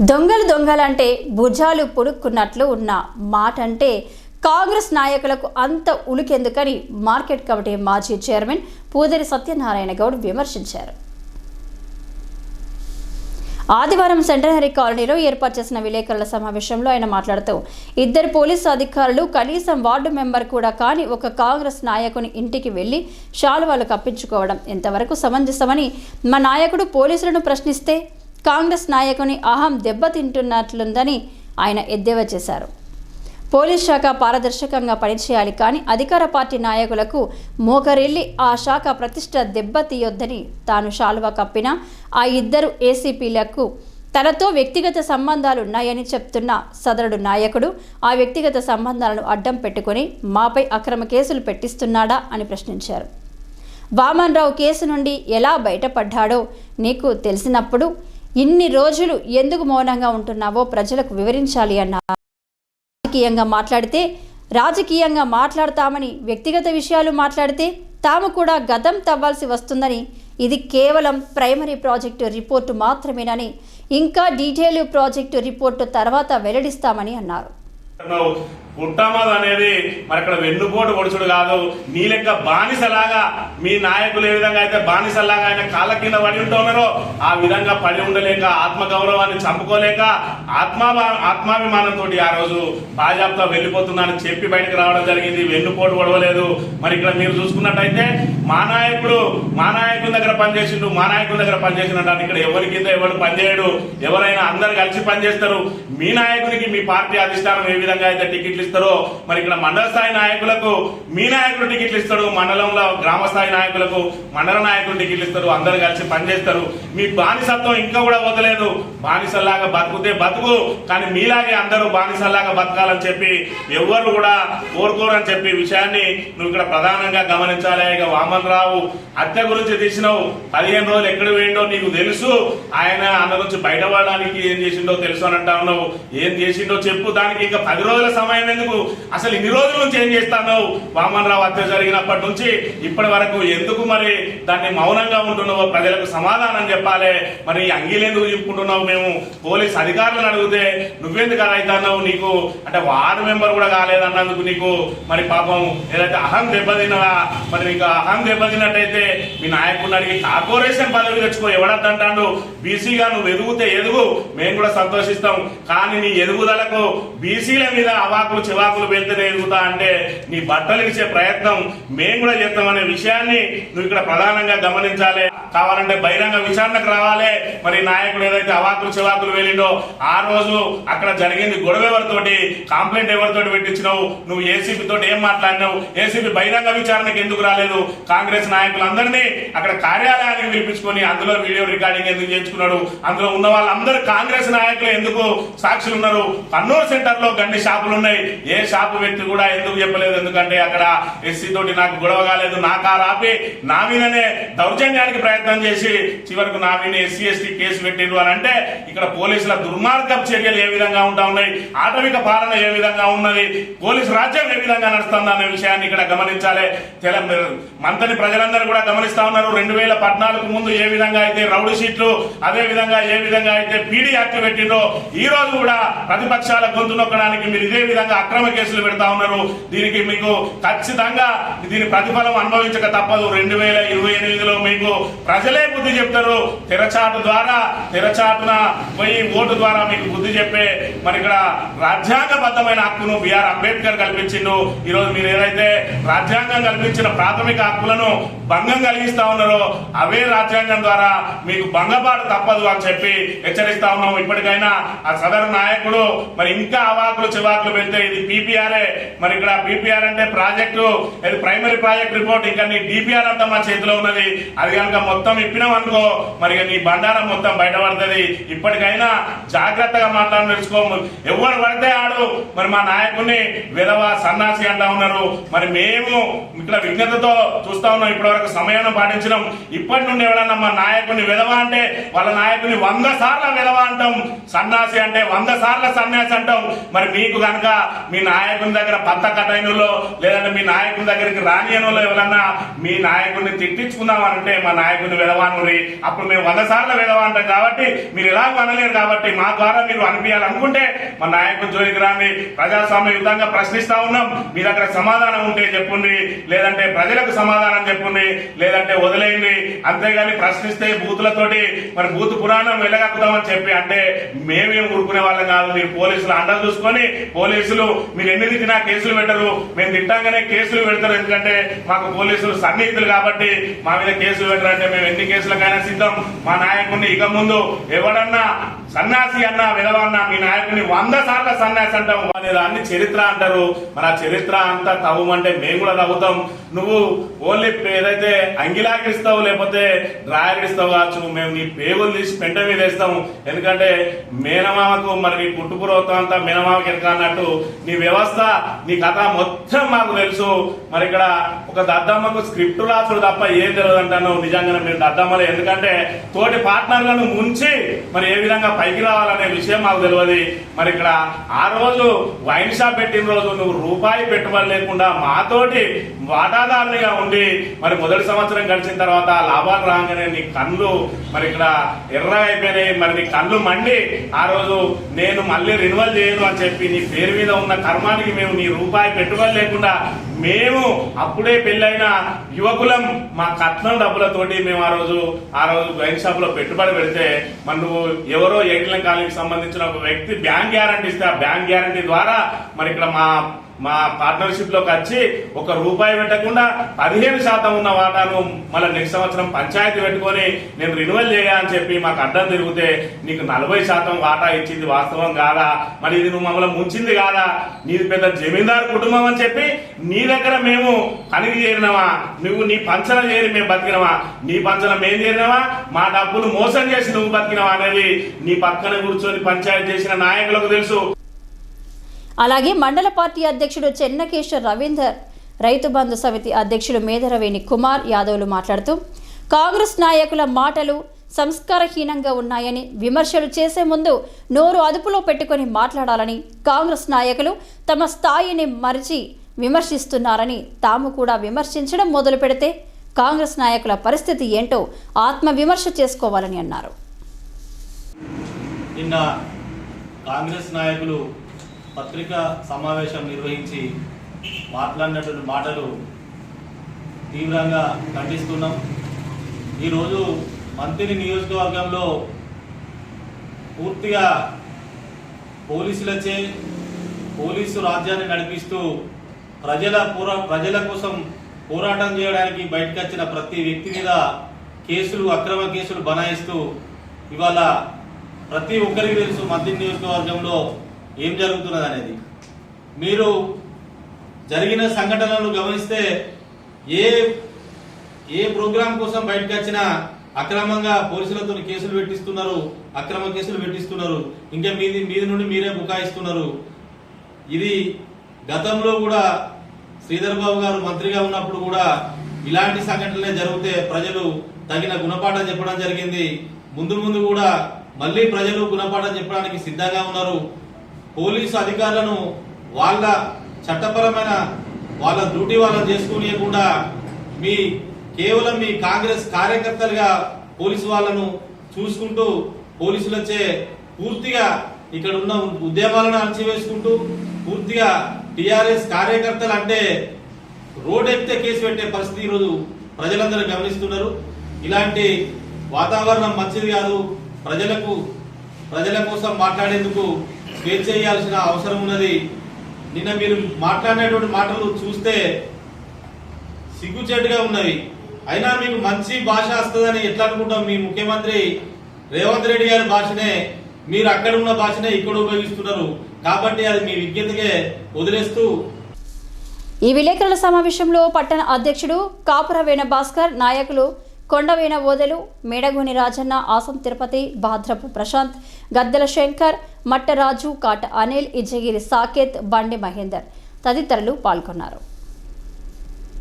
దొంగలు దొంగలంటే భుజాలు పుడుక్కున్నట్లు ఉన్న మాట అంటే కాంగ్రెస్ నాయకులకు అంత ఉలికెందుకని మార్కెట్ కమిటీ మాజీ చైర్మన్ పూదరి సత్యనారాయణ గౌడ్ విమర్శించారు. ఆదివారం సెంటనరీ కాలనీలో ఏర్పాటు చేసిన విలేకరుల సమావేశంలో ఆయన మాట్లాడుతూ ఇద్దరు పోలీసు అధికారులు కనీసం వార్డు మెంబర్ కూడా కాని ఒక కాంగ్రెస్ నాయకుని ఇంటికి వెళ్ళి శాలువాలు కప్పించుకోవడం ఎంతవరకు సమంజసమని మా నాయకుడు పోలీసులను ప్రశ్నిస్తే కాంగ్రెస్ నాయకుని అహం దెబ్బతింటున్నట్లుందని ఆయన ఎద్దేవా చేశారు. పోలీస్ శాఖ పారదర్శకంగా పనిచేయాలి కానీ అధికార పార్టీ నాయకులకు మోకరిల్లి ఆ శాఖ ప్రతిష్ట దెబ్బతీయొద్దని తాను శాలువా కప్పిన ఆ ఇద్దరు ఏసీపీలకు తనతో వ్యక్తిగత సంబంధాలు ఉన్నాయని చెప్తున్న సదరుడు నాయకుడు ఆ వ్యక్తిగత సంబంధాలను అడ్డం పెట్టుకొని మాపై అక్రమ కేసులు పెట్టిస్తున్నాడా అని ప్రశ్నించారు. వామన్ రావు కేసు నుండి ఎలా బయటపడ్డాడో నీకు తెలిసినప్పుడు ఇన్ని రోజులు ఎందుకు మౌనంగా ఉంటున్నావో ప్రజలకు వివరించాలి అన్నారు రాజకీయంగా మాట్లాడితే రాజకీయంగా మాట్లాడతామని వ్యక్తిగత విషయాలు మాట్లాడితే తాము కూడా గతం తవ్వాల్సి వస్తుందని ఇది కేవలం ప్రైమరీ ప్రాజెక్టు రిపోర్టు మాత్రమేనని ఇంకా డీటెయిల్ ప్రాజెక్టు రిపోర్టు తర్వాత వెల్లడిస్తామని అన్నారు. అంటున్నావు. అనేది మరి ఇక్కడ వెన్నుపోటు పొడుచుడు కాదు. నీ లెక్క బానిసలాగా మీ నాయకులు ఏ విధంగా అయితే బానిసలాగా ఆయన కాళ్ళ కింద పడి ఉంటున్నారో ఆ విధంగా పడి ఉండలేక ఆత్మగౌరవాన్ని చంపుకోలేక ఆత్మాభా ఆత్మాభిమానంతో ఆ రోజు భాజపాతో వెళ్ళిపోతున్నానని చెప్పి బయటకు రావడం జరిగింది. వెన్నుపోటు పొడవలేదు. మరి ఇక్కడ మీరు చూసుకున్నట్టయితే మా నాయకుడు మా నాయకుడి దగ్గర పనిచేసిండు మా నాయకుల దగ్గర పనిచేసినట్టు ఇక్కడ ఎవరి కింద ఎవరు పనిచేయడు ఎవరైనా అందరు కలిసి పనిచేస్తారు. మీ నాయకునికి మీ పార్టీ అధిష్టానం ఏ విధంగా అయితే టికెట్లు ఇస్తారో మరి ఇక్కడ మండల స్థాయి నాయకులకు మీ నాయకుడు టికెట్లు ఇస్తాడు మండలంలో గ్రామ స్థాయి నాయకులకు మండల నాయకులు టికెట్లు ఇస్తారు అందరు కలిసి పనిచేస్తారు. మీ బానిసత్వం ఇంకా కూడా వదలేదు. బానిసల్లాగా బతుకుతే బతుకు కానీ మీలాగే అందరూ బానిసల్లాగా బతకాలని చెప్పి ఎవ్వరు కూడా కోరుకోరని చెప్పి విషయాన్ని నువ్వు ఇక్కడ ప్రధానంగా గమనించాలి. ఇక వామన్ రావు హత్య గురించి తీసినావు. పదిహేను రోజులు ఎక్కడ వేయండో నీకు తెలుసు. ఆయన అన్న నుంచి బయటపడడానికి ఏం చేసిండో తెలుసు అని అంటా ఉన్నావు. ఏం చేసిండో చెప్పు. దానికి ఇంకా పది రోజుల సమయం ఎందుకు అసలు ఇన్ని రోజుల నుంచి ఏం చేస్తావు వామనరావు హత్య జరిగినప్పటి నుంచి ఇప్పటి వరకు ఎందుకు మరి దాన్ని మౌనంగా ఉంటున్నావో ప్రజలకు సమాధానం చెప్పాలి? మరి ఈ చెప్పుకుంటున్నావు మేము? పోలీస్ అధికారులను అడిగితే నువ్వెందుకు అలా అవుతున్నావు నీకు? అంటే వార్డు మెంబర్ కూడా కాలేదన్నందుకు నీకు? మరి పాపం ఏదైతే అహం దెబ్బతిన్నదా? మరి నీకు అహం దెబ్బతిన్నట్టయితే మీ నాయకుడిని అడిగి కార్పొరేషన్ పదవి తెచ్చుకో ఎవడద్దంటాడు? బీసీగా నువ్వు ఎదుగుతే ఎదుగు మేము కూడా సంతోషిస్తాం. కానీ నీ ఎదుగుదలకు బీసీల మీద అవాకులు చివాకులు వెళ్తేనే ఎదుగుతా అంటే నీ బట్టలు ఇచ్చే ప్రయత్నం మేము కూడా చేస్తామనే విషయాన్ని నువ్వు ఇక్కడ ప్రధానంగా గమనించాలి. కావాలంటే బహిరంగ విచారణకు రావాలి. మరి నాయకుడు ఏదైతే అవాకులు చివాకులు వెళ్ళిండో ఆ రోజు అక్కడ జరిగింది గొడవ ఎవరితోటి? కంప్లైంట్ ఎవరితోటి పెట్టించినావు? నువ్వు ఏసీపీ తోటి ఏం మాట్లాడినావు? ఏసీపీ బహిరంగ విచారణకు ఎందుకు రాలేదు? కాంగ్రెస్ నాయకులందరినీ అక్కడ కార్యాలయానికి పిలిపించుకొని అందులో వీడియో రికార్డింగ్ ఎందుకు చేయించుకున్నాడు? అందులో ఉన్న వాళ్ళందరూ కాంగ్రెస్ నాయకులు ఎందుకు సాక్షులు ఉన్నారు కన్నూరు సెంటర్లో గండి షాపులు ఉన్నాయి ఏ షాపు వ్యక్తి కూడా ఎందుకు చెప్పలేదు? ఎందుకంటే అక్కడ ఎస్సీ తోటి నాకు గొడవ కాలేదు. నా కారు ఆపి నా మీదనే దౌర్జన్యానికి ప్రయత్నం చేసి చివరకు నా మీద ఎస్సీ ఎస్టీ కేసు పెట్టిండ్రు అని అంటే ఇక్కడ పోలీసుల దుర్మార్గం చర్యలు ఏ విధంగా ఉంటా ఉన్నాయి? ఆటవిక పాలన ఏ విధంగా ఉన్నది? పోలీసు రాజ్యం ఏ విధంగా నడుస్తుంది అనే విషయాన్ని ఇక్కడ గమనించాలి. తెలంగాణ మంతని ప్రజలందరూ కూడా గమనిస్తా ఉన్నారు. రెండు వేల పద్నాలుగు ముందు ఏ విధంగా అయితే రౌడీ షీట్లు అదే విధంగా ఏ విధంగా అయితే పీడీ యాక్ట్ పెట్టిందో ఈ రోజు కూడా ప్రతిపక్షాల గొంతు నొక్కడానికి మీరు ఇదే విధంగా అక్రమ కేసులు పెడతా ఉన్నారు. దీనికి మీకు ఖచ్చితంగా దీని ప్రతిఫలం అనుభవించక తప్పదు. రెండు వేల ఇరవై ఎనిమిదిలో మీకు ప్రజలే బుద్ధి చెప్తారు. తెరచాటు ద్వారా తెరచాటున పోయి ఓటు ద్వారా మీకు బుద్ధి చెప్పే మరి ఇక్కడ రాజ్యాంగబద్ధమైన హక్కును బిఆర్ అంబేద్కర్ కల్పించిండు. ఈరోజు మీరు ఏదైతే రాజ్యాంగం కల్పించిన ప్రాథమిక హక్కులను భంగం కలిగిస్తా ఉన్నారో అవే రాజ్యాంగం ద్వారా మీకు భంగపాటు తప్పదు అని చెప్పి హెచ్చరిస్తా ఉన్నాము. ఇప్పటికైనా ఆ సదరు నాయకుడు మరి ఇంకా అవాకులు చివాకులు వెళ్తే ఇది పీపీఆర్ఏ. మరి ఇక్కడ పీపీఆర్ అంటే ప్రాజెక్టు ఇది ప్రైమరీ ప్రాజెక్ట్ రిపోర్ట్. ఇంకా నీ డిపిఆర్ అంతా మా చేతిలో ఉన్నది. అది కనుక మొత్తం ఇప్పినాం అనుకో మరి నీ బండారం మొత్తం బయటపడుతుంది. ఇప్పటికైనా జాగ్రత్తగా మాట్లాడి తెలుసుకో ఎవరు పడితే ఆడు. మరి మా నాయకుడిని విధవ సన్నాసి అంటా ఉన్నారు. మరి మేము ఇక్కడ విజ్ఞతతో చూస్తా ఉన్నాం. ఇప్పటి వరకు సమయాన్ని పాటించడం ఇప్పటి నుండి ఎవడన్నా మా నాయకుడిని విధవ అంటే వాళ్ళ నాయకుని వంద సార్లు విధవ అంటాం. సన్నాసి అంటే వంద సార్లు సన్యాసి అంటాం. మరి మీకు కనుక మీ నాయకుని దగ్గర పంత లేదంటే మీ నాయకుని దగ్గరికి రానియనులో ఎవరన్నా మీ నాయకుడిని తిట్టించుకుందామనంటే మా నాయకుని వెదవానురి అప్పుడు మేము వంద సార్లు వెదవా కాబట్టి మీరు ఎలా అనలేరు కాబట్టి మా ద్వారా మీరు అనిపించాలనుకుంటే మా నాయకుని జోలికి రాని ప్రజాస్వామ్య యుద్ధంగా ప్రశ్నిస్తా ఉన్నాం. మీ దగ్గర సమాధానం ఉంటే చెప్పుండి. లేదంటే ప్రజలకు సమాధానం చెప్పుండి. లేదంటే వదిలేయండి. అంతేగాని ప్రశ్నిస్తే బూతులతోటి మరి బూత్ పురాణం వెళ్ళగక్కుతామని చెప్పి అంటే మేమేం ఊరుకునే వాళ్ళం కాదు. మీరు పోలీసులు అండలు చూసుకొని పోలీసులు మీరు ఎన్ని తిట్టినా కేసులు పెట్టరు. మేము తిట్టాగానే కేసులు పెడతారు. ఎందుకంటే మాకు పోలీసులు సన్నిహితులు కాబట్టి మా మీద కేసులు పెట్టారంటే మేము ఎన్ని కేసులకైనా సిద్ధం. మా నాయకుడిని ఇక ముందు ఎవడన్నా సన్యాసి అన్న విధవన్న మీ నాయకుని వంద సార్లు సన్యాసి అంటాం. అనే దాన్ని చరిత్ర అంటారు. మరి ఆ చరిత్ర అంతా తవ్వమంటే మేము కూడా తవ్వుతాం. నువ్వు ఓన్లీ ఏదైతే అంగిలాగిస్తావు లేకపోతే డ్రాయగిస్తావు కావచ్చు మేము నీ పేగులు తీసి పెంట మీద వేస్తాము ఎందుకంటే మేనమామకు మరి నీ పుట్టుపురోత్తం అంతా మేనమామకి ఎనక అన్నట్టు నీ వ్యవస్థ నీ కథ మొత్తం మాకు తెలుసు. మరి ఇక్కడ ఒక దద్దమ్మకు స్క్రిప్ట్ రాసుడు తప్ప ఏం తెలియదు అంటాను. నిజంగానే మేము దద్దమ్మలే. ఎందుకంటే తోటి పార్ట్నర్లను ముంచి మరి ఏ విధంగా పైకి రావాలనే విషయం మాకు తెలియదు. మరి ఇక్కడ ఆ రోజు వైన్ షాప్ పెట్టిన రోజు నువ్వు రూపాయి పెట్టుబడి లేకుండా మాతోటి వాటాదారునిగా ఉండి మరి మొదటి సంవత్సరం గడిచిన తర్వాత లాభాలు రాగానే నీ కళ్ళు మరి ఇక్కడ ఎర్ర అయిపోయినాయి మరి నీ కళ్ళు మండి ఆ రోజు నేను మళ్ళీ రినువల్ చేయను అని చెప్పి నీ పేరు మీద ఉన్న కర్మానికి మేము నీ రూపాయి పెట్టుబడి లేకుండా మేము అప్పుడే పెళ్ళైన యువకులం మా కట్నం డబ్బులతోటి మేము ఆ రోజు ఆ రోజు వైన్ షాప్లో పెట్టుబడి పెడితే మరి నువ్వు ఎవరో ఏటీఎం కాలనీకి సంబంధించిన ఒక వ్యక్తి బ్యాంక్ గ్యారంటీ ఇస్తే ఆ బ్యాంక్ గ్యారంటీ ద్వారా మరి ఇక్కడ మా మా పార్ట్నర్షిప్లోకి వచ్చి ఒక రూపాయి పెట్టకుండా పదిహేను శాతం ఉన్న వాటాను మళ్ళీ నెక్స్ట్ సంవత్సరం పంచాయతీ పెట్టుకొని నేను రినువల్ చేయా అని చెప్పి మాకు అడ్డం తిరిగితే నీకు నలభై శాతం వాటా ఇచ్చింది వాస్తవం కాదా? మరి ఇది నువ్వు మమ్మల్ని ముంచింది కాదా? నీది పెద్ద జమీందారు కుటుంబం అని చెప్పి నీ దగ్గర మేము పనికి చేరినావా నువ్వు నీ పంచన చేరి మేము బతికినవా నీ పంచన మేము చేరినావా మా డబ్బులు మోసం చేసి నువ్వు బతికినవా అనేది నీ పక్కన కూర్చొని పంచాయతీ చేసిన నాయకులకు తెలుసు. అలాగే మండల పార్టీ అధ్యక్షుడు చెన్నకేశ్వర్ రవీందర్ రైతు బంధు సమితి అధ్యక్షుడు మేధరవేణి కుమార్ యాదవ్లు మాట్లాడుతూ కాంగ్రెస్ నాయకుల మాటలు సంస్కారహీనంగా ఉన్నాయని విమర్శలు చేసే ముందు నోరు అదుపులో పెట్టుకొని మాట్లాడాలని కాంగ్రెస్ నాయకులు తమ స్థాయిని మరిచి విమర్శిస్తున్నారని తాము కూడా విమర్శించడం మొదలు పెడితే కాంగ్రెస్ నాయకుల పరిస్థితి ఏంటో ఆత్మ విమర్శ చేసుకోవాలని అన్నారు. నిన్న కాంగ్రెస్ నాయకులు పత్రికా సమావేశం నిర్వహించి మాట్లాడినటువంటి మాటలు తీవ్రంగా ఖండిస్తున్నాం. ఈరోజు మంత్రి నియోజకవర్గంలో పూర్తిగా పోలీసులచే పోలీసు రాజ్యాన్ని నడిపిస్తూ ప్రజల పోరా ప్రజల కోసం పోరాటం చేయడానికి బయటకు వచ్చిన ప్రతి వ్యక్తి మీద కేసులు అక్రమ కేసులు బనాయిస్తూ ఇవాళ ప్రతి ఒక్కరికి తెలుసు మంత్రి నియోజకవర్గంలో ఏం జరుగుతున్నది అనేది మీరు జరిగిన సంఘటనలను గమనిస్తే ఏ ఏ ప్రోగ్రాం కోసం బయటకు వచ్చినా అక్రమంగా పోలీసులతో కేసులు పెట్టిస్తున్నారు అక్రమ కేసులు పెట్టిస్తున్నారు ఇంకా మీది మీది నుండి మీరే బుకాయిస్తున్నారు. ఇది గతంలో కూడా శ్రీధర్ బాబు గారు మంత్రిగా ఉన్నప్పుడు కూడా ఇలాంటి సంఘటనలే జరిగితే ప్రజలు తగిన గుణపాఠం చెప్పడం జరిగింది. ముందు ముందు కూడా మళ్ళీ ప్రజలు గుణపాఠం చెప్పడానికి సిద్ధంగా ఉన్నారు. పోలీసు అధికారులను వాళ్ళ చట్టపరమైన వాళ్ళ డ్యూటీ వాళ్ళని చేసుకునియకుండా మీ కేవలం మీ కాంగ్రెస్ కార్యకర్తలుగా పోలీసు వాళ్ళను చూసుకుంటూ పోలీసులచే పూర్తిగా ఇక్కడ ఉన్న ఉద్యమాలను అణచివేసుకుంటూ పూర్తిగా టిఆర్ఎస్ కార్యకర్తలు అంటే రోడ్ ఎక్కితే కేసు పెట్టే పరిస్థితి ఈరోజు ప్రజలందరూ గమనిస్తున్నారు. ఇలాంటి వాతావరణం మంచిది కాదు. ప్రజలకు ప్రజల కోసం మాట్లాడేందుకు స్వేచ్ఛ చేయాల్సిన అవసరం ఉన్నది. నిన్న మీరు మాట్లాడినటువంటి మాటలు చూస్తే సిగ్గుచేటుగా ఉన్నవి. అయినా మీకు మంచి భాష వస్తుందని ఎట్లా అనుకుంటాం మీ ముఖ్యమంత్రి రేవంత్ రెడ్డి గారి భాషనే మీరు అక్కడ ఉన్న భాషనే ఇక్కడ ఉపయోగిస్తున్నారు. కాబట్టి అది మీ విజ్ఞతకే వదిలేస్తూ ఈ విలేకరుల సమావేశంలో పట్టణ అధ్యక్షుడు కాపుర భాస్కర్ నాయకులు కొండవీణ ఓదెలు మేడగోని రాజన్న ఆసం తిరుపతి భాద్రపు ప్రశాంత్ గద్దెల శంకర్ మట్టరాజు కాట అనిల్ ఇజగిరి సాకేత్ బండి మహేందర్ తదితరులు పాల్గొన్నారు.